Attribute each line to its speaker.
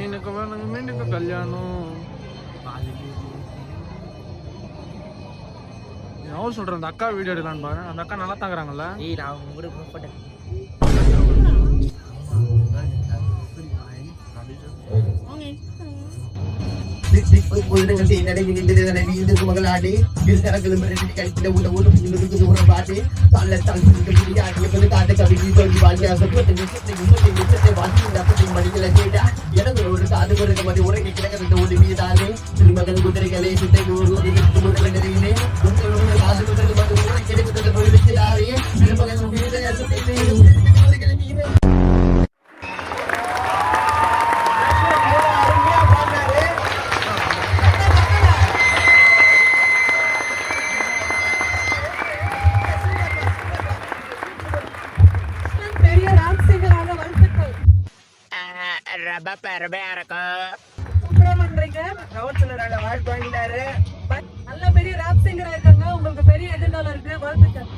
Speaker 1: மீனுக்கு வேணுங்க மீனுக்கு கல்யாணம் எவ்வளோ சொல்கிறேன் அந்த அக்கா வீடியோ எடுக்கலான்னு பாரு அந்த அக்கா நல்லா தாக்குறாங்கல்ல
Speaker 2: ஏய் நான் உங்க கூட கூப்பிட்டேன்
Speaker 3: மகளாடி பாட்டு ಗುರುಗ ಮದುವೆ ಒಳಗೆ ಕೆಳಗದ ಒಲಿ ಮೀದಾನೆ ತಿರುಮಗನ ಕುದುರೆಗಲೇ ಸಿದ್ಧ ಗುರು
Speaker 2: ரப பெருமையா இருக்கும்.
Speaker 4: சூப்பரா பண்றீங்க. கவுன்சிலர் அவார்ட் வாங்கினாரு நல்ல பெரிய ராப் சிங்கரா இருக்காங்க. உங்களுக்கு பெரிய எதிர்காலம் இருக்கு. வாழ்த்துக்கள்.